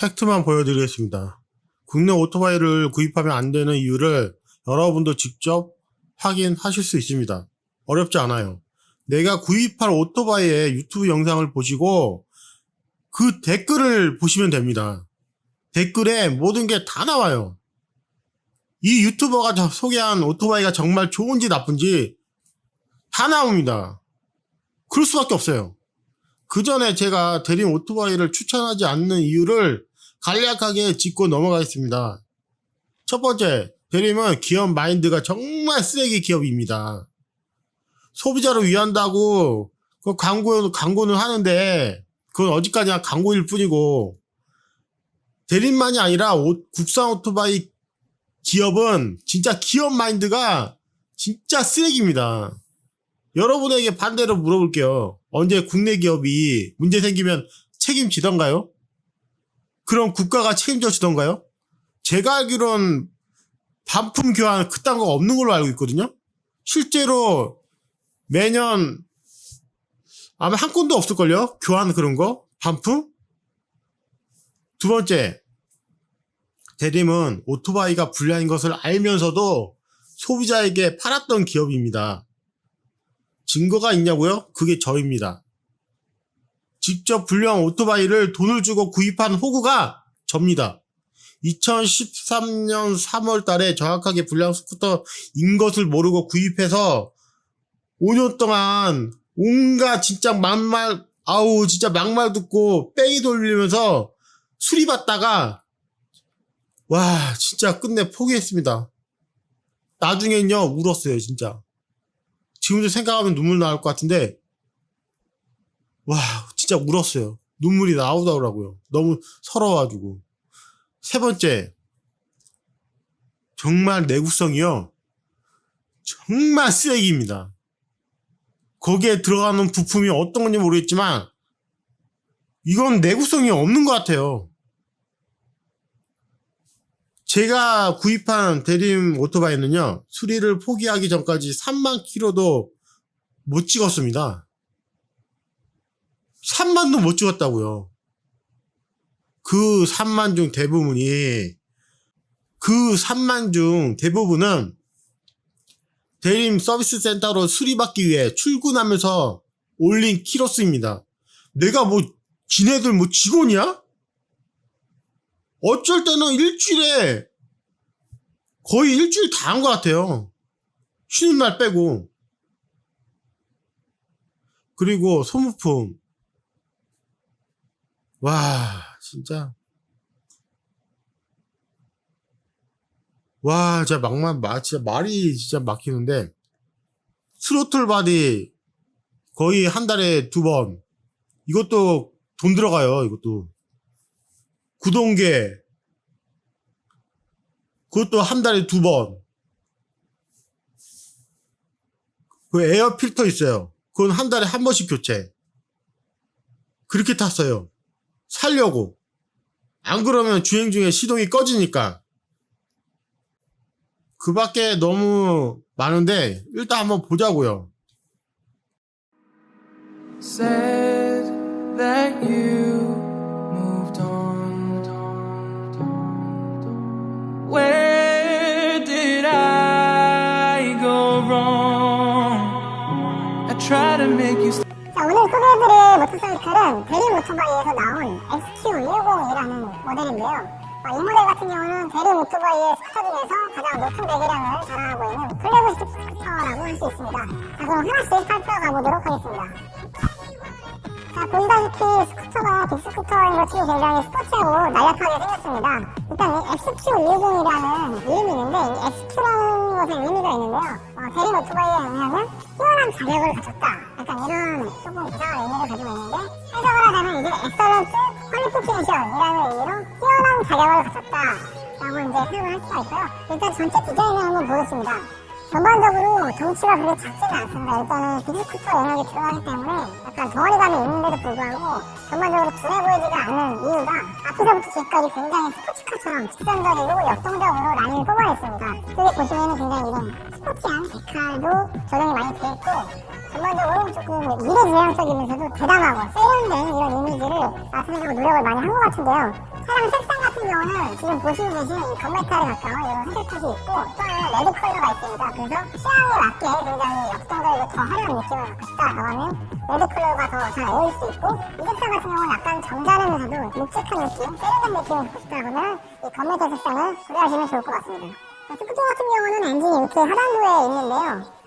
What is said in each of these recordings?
팩트만 보여드리겠습니다. 국내 오토바이를 구입하면 안 되는 이유를 여러분도 직접 확인하실 수 있습니다. 어렵지 않아요. 내가 구입할 오토바이의 유튜브 영상을 보시고 그 댓글을 보시면 됩니다. 댓글에 모든 게 다 나와요. 이 유튜버가 저- 소개한 오토바이가 정말 좋은지 나쁜지 다 나옵니다. 그럴 수밖에 없어요. 그 전에 제가 대림 오토바이를 추천하지 않는 이유를 간략하게 짚고 넘어가겠습니다. 첫 번째, 대림은 기업 마인드가 정말 쓰레기 기업입니다. 소비자를 위한다고 그 광고, 광고는 하는데 그건 어디까지나 광고일 뿐이고 대림만이 아니라 오- 국산 오토바이 기업은 진짜 기업 마인드가 진짜 쓰레기입니다. 여러분에게 반대로 물어볼게요. 언제 국내 기업이 문제 생기면 책임지던가요? 그럼 국가가 책임져 주던가요? 제가 알기론 반품 교환 그딴 거 없는 걸로 알고 있거든요? 실제로 매년 아마 한 건도 없을걸요? 교환 그런 거? 반품? 두 번째, 대림은 오토바이가 불량인 것을 알면서도 소비자에게 팔았던 기업입니다. 증거가 있냐고요? 그게 저입니다. 직접 불량 오토바이를 돈을 주고 구입한 호구가 접니다. 2013년 3월 달에 정확하게 불량 스쿠터인 것을 모르고 구입해서 5년 동안 온갖 진짜 막말, 아우, 진짜 막말 듣고 빼이 돌리면서 수리받다가 와, 진짜 끝내 포기했습니다. 나중엔요, 울었어요, 진짜. 지금도 생각하면 눈물 나올 것 같은데, 와, 진짜 울었어요. 눈물이 나오더라고요. 너무 서러워가지고. 세 번째, 정말 내구성이요. 정말 쓰레기입니다. 거기에 들어가는 부품이 어떤 건지 모르겠지만, 이건 내구성이 없는 것 같아요. 제가 구입한 대림 오토바이는요, 수리를 포기하기 전까지 3만 킬로도 못 찍었습니다. 3만도 못 찍었다고요. 그 3만 중 대부분이, 그 3만 중 대부분은 대림 서비스 센터로 수리받기 위해 출근하면서 올린 키로수입니다. 내가 뭐, 지네들 뭐 직원이야? 어쩔 때는 일주일에 거의 일주일 다 한 것 같아요. 쉬는 날 빼고. 그리고 소모품. 와, 진짜. 와, 진짜 막만, 마, 진짜 말이 진짜 막히는데. 스로틀 바디 거의 한 달에 두 번. 이것도 돈 들어가요, 이것도. 구동계. 그것도 한 달에 두 번. 그 에어 필터 있어요. 그건 한 달에 한 번씩 교체. 그렇게 탔어요. 살려고. 안 그러면 주행 중에 시동이 꺼지니까. 그 밖에 너무 많은데, 일단 한번 보자고요. said that you 모터사이클은 대림 오토바이에서 나온 XQ110이라는 모델인데요. 어, 이 모델 같은 경우는 대림 오토바이의 스쿠터 중에서 가장 높은 배기량을 자랑하고 있는 플래그십 스쿠터라고 할 수 있습니다. 자, 그럼 하나씩 살펴가 보도록 하겠습니다. 자, 보시다시피 스쿠터가 빅스쿠터인 것 치고 굉장히 스포츠하고 날렵하게 생겼습니다. 일단 이 XQ110이라는 이름이 있는데 이 XQ라는 것에 의미가 있는데요. 어, 대림 오토바이에 의하면 뛰어난 자력을 가졌다. 약간 이런 조금 이상한 의미를 가지고 있는데 해석을 하자면 이게 엑설런트 퀄리피케이션이라는 의미로 뛰어난 자력을 가졌다. 라고 이제 표현을 할 수가 있고요. 일단 전체 디자인을 한번 보겠습니다. 전반적으로 덩치가 그렇게 작지는 않습니다. 일단은 비스쿠터 영역이 들어가기 때문에 약간 덩어리감이 있는데도 불구하고 전반적으로 둔해 보이지가 않은 이유가 앞에서부터 뒤까지 굉장히 스포츠카처럼 직선적이고 역동적으로 라인을 뽑아냈습니다. 여기 보시면은 굉장히 이런 스포티한 데칼도 적용이 많이 되어 있고 전반적으로 조금 미래 지향적이면서도 대담하고 세련된 이런 이미지를 나타내려고 노력을 많이 한 것 같은데요. 차량 색상 같은 경우는 지금 보시고 계신 이 건메탈에 가까운 이런 회색빛이 있고 또 하나는 레드 컬러가 있습니다. 그래서 취향에 맞게 굉장히 역동적이고 더 화려한 느낌을 갖고 싶다라고 하면 레드 컬러가 더 잘 어울릴 수 있고 이 색상 같은 경우는 약간 점잖으면서도 묵직한 느낌, 세련된 느낌을 갖고 싶다면 이 건메탈 색상을 구매하시면 좋을 것 같습니다. 스쿠터 같은 경우는 엔진이 이렇게 하단부에 있는데요.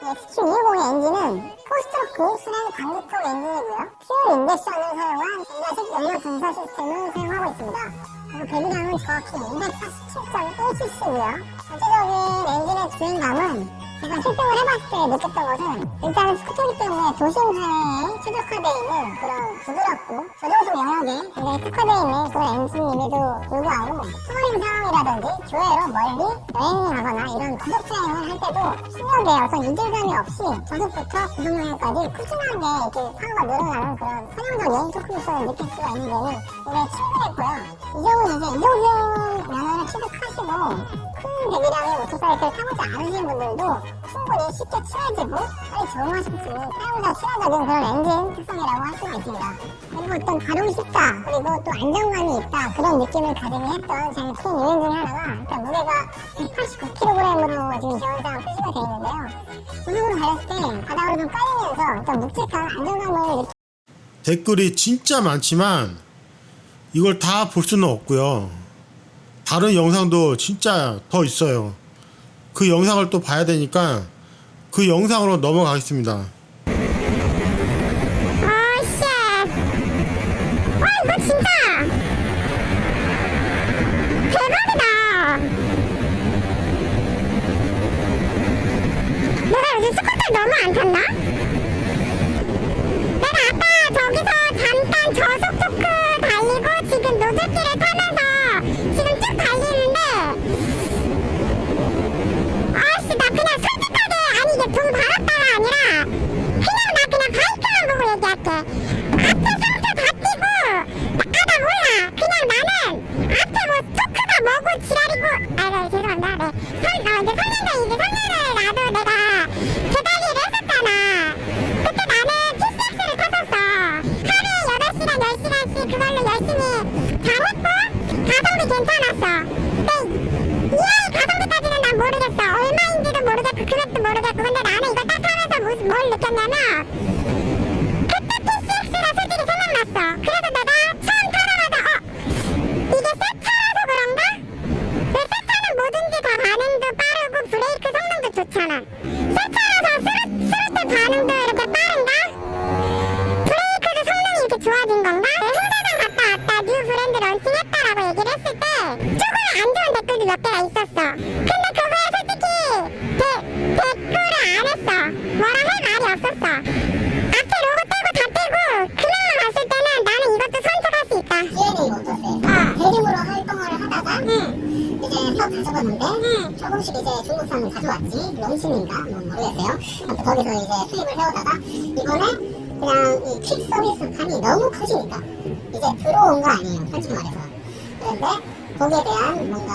이 XQ250의 엔진은 포스트로크 순행 광기통 엔진이고요. 퓨어 인젝션을 사용한 인자식 연료 분사 시스템을 사용하고 있습니다. 그리고 배기량은 정확히 247.1cc고요. 전체적인 엔진의 주행감은 제가 실습을 해봤을 때 느꼈던 것은 일단 스쿠터이기 때문에 도심 주행에 최적화되어 있는 그런 부드럽고 저정속 영역에 굉장히 특화되어 있는 그런 엔진임에도 불구하고 터널링 상황이라든지 교외로 멀리 여행을 가거나 이런 고속 주행을 할 때도 어떤 이질감이 없이 저속부터 구속영역까지 꾸준하게 이렇게 파워가 늘어나는 그런 선형적인 토크 미션을 느낄 수가 있는 점이 굉장히 친근했고요. 이 점은 이제 이동중 면허를 취득하시고 큰 배기량의 오토사이클 타보지 않으신 분들도 충분히 쉽게 친해지고 빨리 적응하실 수 있는 사용자 친화적인 그런 엔진 특성이라고 할 수가 있습니다. 그리고 어떤 가동이 쉽다 그리고 또 안정감이 있다 그런 느낌을 가지게 했던 제일 큰 요인 중에 하나가 일단 무게가 189kg으로 지금 지원상 표시가 되어 있는데요. 고속으로 달렸을 때 바닥으로 좀 깔리면서 일단 묵직한 안정감을 느끼 댓글이 진짜 많지만 이걸 다 볼 수는 없고요. 다른 영상도 진짜 더 있어요. 그 영상을 또 봐야 되니까 그 영상으로 넘어가겠습니다. 아씨 와 이거 진짜 대박이다 내가 요즘 스쿠터 너무 안 탔나? 내가 아까 저기서 잠깐 저속 토크 개가 있었어. 근데 그거에 솔직히 대, 댓글을 안 했어. 뭐라 할 말이 없었어. 앞에 로고 떼고 다 떼고 그냥만 봤을 때는 나는 이것도 선택할 수 있다. DNA 모터스에서 대림으로 활동을 하다가 이제 다 접었는데 조금씩 이제 중국산 가져왔지. 롱신인가? 뭐 모르겠어요. 아무튼 거기서 이제 수입을 해오다가 이번에 그냥 이 퀵 서비스 칸이 너무 커지니까 이제 들어온 거 아니에요 솔직히 말해서. 그런데 거기에 대한 뭔가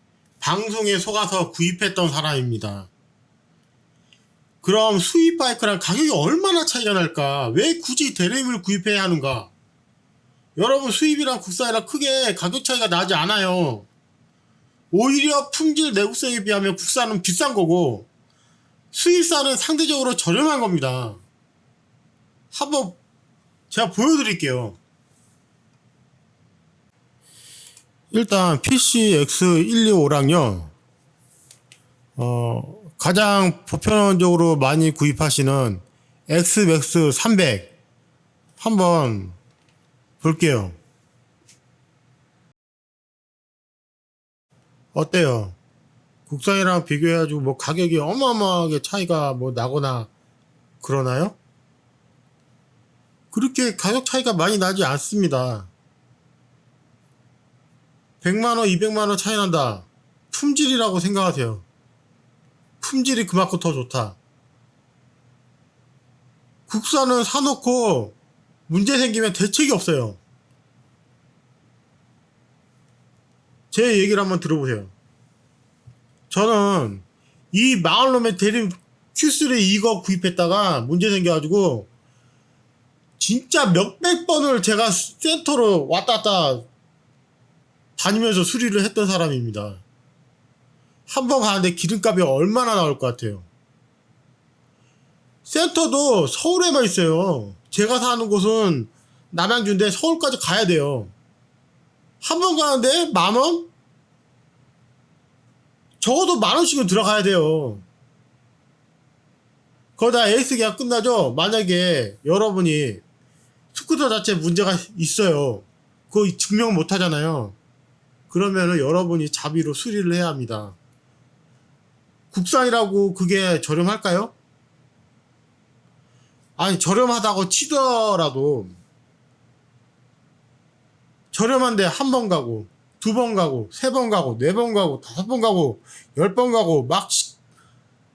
방송에 속아서 구입했던 사람입니다. 그럼 수입 바이크랑 가격이 얼마나 차이가 날까? 왜 굳이 대림을 구입해야 하는가? 여러분 수입이랑 국산이랑 크게 가격 차이가 나지 않아요. 오히려 품질 내구성에 비하면 국산은 비싼 거고 수입산은 상대적으로 저렴한 겁니다. 한번 제가 보여드릴게요. 일단 PCX125랑요, 어, 가장 보편적으로 많이 구입하시는 XMAX 300 한번 볼게요. 어때요? 국산이랑 비교해가지고 뭐 가격이 어마어마하게 차이가 뭐 나거나 그러나요? 그렇게 가격 차이가 많이 나지 않습니다. 100만원, 200만원 차이 난다. 품질이라고 생각하세요. 품질이 그만큼 더 좋다. 국산은 사놓고 문제 생기면 대책이 없어요. 제 얘기를 한번 들어보세요. 저는 이 망할 놈의 대림 Q3 이거 구입했다가 문제 생겨가지고 진짜 몇백 번을 제가 센터로 왔다 갔다 다니면서 수리를 했던 사람입니다. 한 번 가는데 기름값이 얼마나 나올 것 같아요? 센터도 서울에만 있어요. 제가 사는 곳은 남양주인데 서울까지 가야 돼요. 한 번 가는데 만 원? 적어도 만 원씩은 들어가야 돼요. 거기다 에이스 계약 끝나죠? 만약에 여러분이 스쿠터 자체 문제가 있어요. 그거 증명 못 하잖아요. 그러면은 여러분이 자비로 수리를 해야 합니다. 국산이라고 그게 저렴할까요? 아니, 저렴하다고 치더라도 저렴한데 한 번 가고, 두 번 가고, 세 번 가고, 네 번 가고, 다섯 번 가고, 열 번 가고, 막, 시-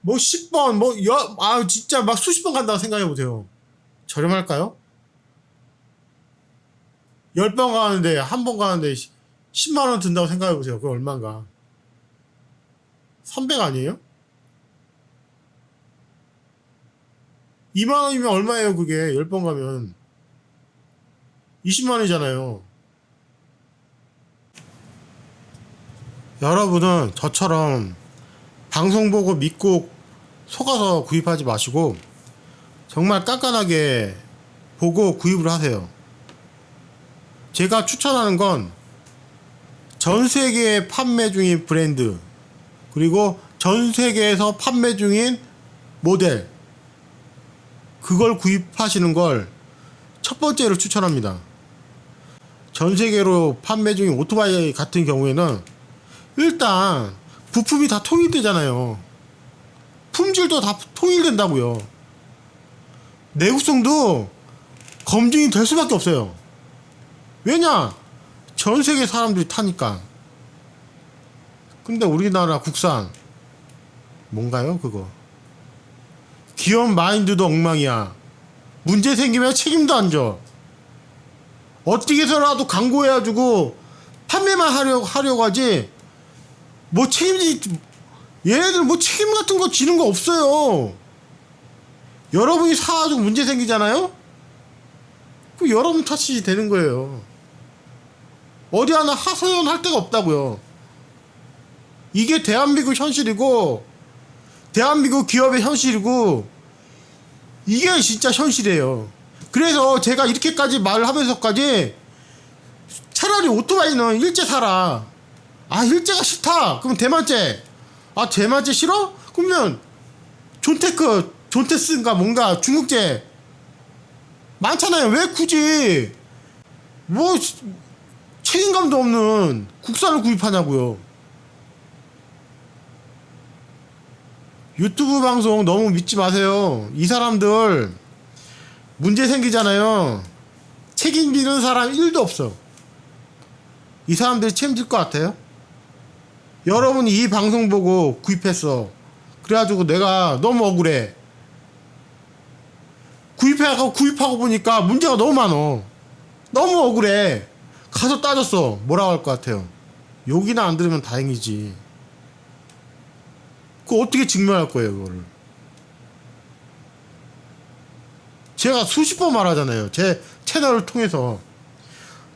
뭐, 십 번, 뭐, 여, 아, 진짜 막 수십 번 간다고 생각해 보세요. 저렴할까요? 열 번 가는데, 한 번 가는데, 10만 원 든다고 생각해 보세요. 그거 얼마인가? 300 아니에요? 2만 원이면 얼마예요, 그게? 10번 가면. 20만 원이잖아요. 여러분은 저처럼 방송 보고 믿고 속아서 구입하지 마시고 정말 깐깐하게 보고 구입을 하세요. 제가 추천하는 건 전 세계에 판매 중인 브랜드 그리고 전 세계에서 판매 중인 모델 그걸 구입하시는 걸 첫 번째로 추천합니다. 전 세계로 판매 중인 오토바이 같은 경우에는 일단 부품이 다 통일되잖아요. 품질도 다 통일된다고요. 내구성도 검증이 될 수밖에 없어요. 왜냐? 전 세계 사람들이 타니까. 근데 우리나라 국산 뭔가요, 그거? 기업 마인드도 엉망이야. 문제 생기면 책임도 안 져. 어떻게 해서라도 광고해가지고 판매만 하려고 하려고 하지. 뭐 책임지 얘네들 뭐 책임 같은 거 지는 거 없어요. 여러분이 사가지고 문제 생기잖아요. 그 여러분 탓이 되는 거예요. 어디 하나 하소연 할 데가 없다고요. 이게 대한민국 현실이고 대한민국 기업의 현실이고 이게 진짜 현실이에요. 그래서 제가 이렇게까지 말을 하면서까지 차라리 오토바이는 일제 사라. 아 일제가 싫다. 그럼 대만제. 아 대만제 싫어? 그러면 존테크, 존테스인가 뭔가 중국제 많잖아요. 왜 굳이 뭐 책임감도 없는 국산을 구입하냐고요. 유튜브 방송 너무 믿지 마세요. 이 사람들 문제 생기잖아요. 책임지는 사람 1도 없어. 이 사람들이 책임질 것 같아요? 여러분이 이 방송 보고 구입했어. 그래가지고 내가 너무 억울해. 구입하고 구입하고 보니까 문제가 너무 많어. 너무 억울해. 가서 따졌어. 뭐라고 할 것 같아요? 욕이나 안 들으면 다행이지. 그 어떻게 증명할 거예요, 그거를? 제가 수십 번 말하잖아요. 제 채널을 통해서.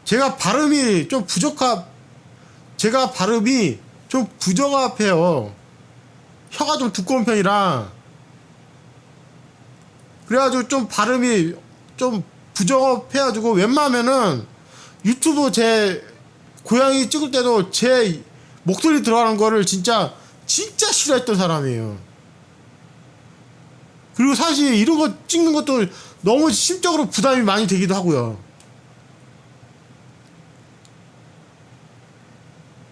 제가 발음이 좀 부적합, 제가 발음이 좀 부정합해요. 혀가 좀 두꺼운 편이라. 그래가지고 좀 발음이 좀 부정합해가지고 웬만하면은 유튜브 제 고양이 찍을 때도 제 목소리 들어가는 거를 진짜 진짜 싫어했던 사람이에요. 그리고 사실 이런 거 찍는 것도 너무 심적으로 부담이 많이 되기도 하고요.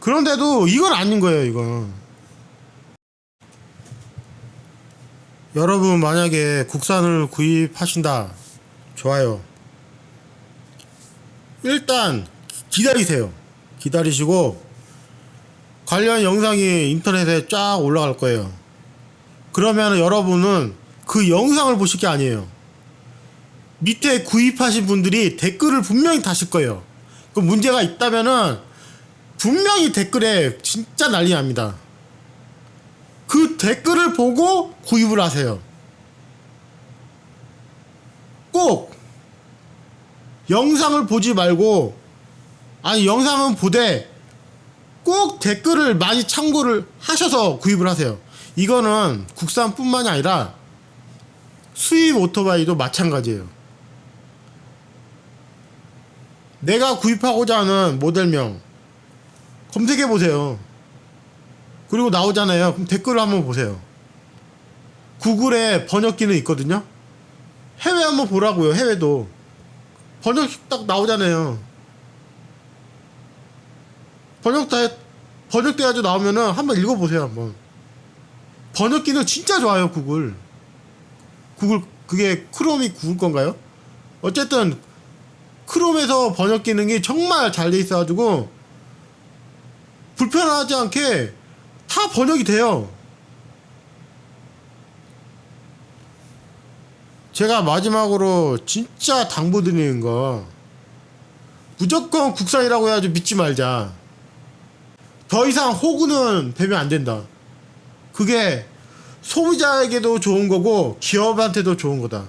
그런데도 이건 아닌 거예요, 이건. 여러분, 만약에 국산을 구입하신다. 좋아요. 일단 기다리세요. 기다리시고 관련 영상이 인터넷에 쫙 올라갈 거예요. 그러면 여러분은 그 영상을 보실 게 아니에요. 밑에 구입하신 분들이 댓글을 분명히 다실 거예요. 그 문제가 있다면은 분명히 댓글에 진짜 난리 납니다. 그 댓글을 보고 구입을 하세요. 꼭 영상을 보지 말고 아니 영상은 보되 꼭 댓글을 많이 참고를 하셔서 구입을 하세요. 이거는 국산뿐만이 아니라 수입 오토바이도 마찬가지예요. 내가 구입하고자 하는 모델명 검색해 보세요. 그리고 나오잖아요. 그럼 댓글을 한번 보세요. 구글에 번역기는 있거든요. 해외 한번 보라고요. 해외도 번역 딱 나오잖아요. 번역 다 번역돼가지고 나오면은 한번 읽어보세요. 한번 번역기는 진짜 좋아요. 구글 구글 그게 크롬이 구글 건가요? 어쨌든 크롬에서 번역 기능이 정말 잘 돼 있어가지고 불편하지 않게 다 번역이 돼요. 제가 마지막으로 진짜 당부드리는 거 무조건 국산이라고 해야지 믿지 말자. 더 이상 호구는 되면 안 된다. 그게 소비자에게도 좋은 거고 기업한테도 좋은 거다.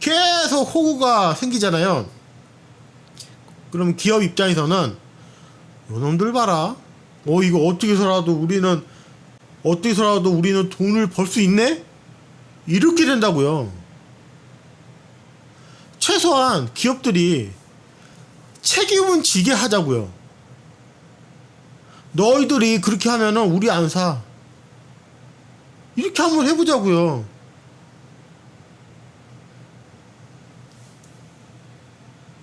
계속 호구가 생기잖아요. 그럼 기업 입장에서는 요놈들 봐라. 어 이거 어떻게 해서라도 우리는 어떻게 해서라도 우리는 돈을 벌 수 있네? 이렇게 된다고요. 최소한 기업들이 책임은 지게 하자고요. 너희들이 그렇게 하면은 우리 안 사. 이렇게 한번 해보자고요.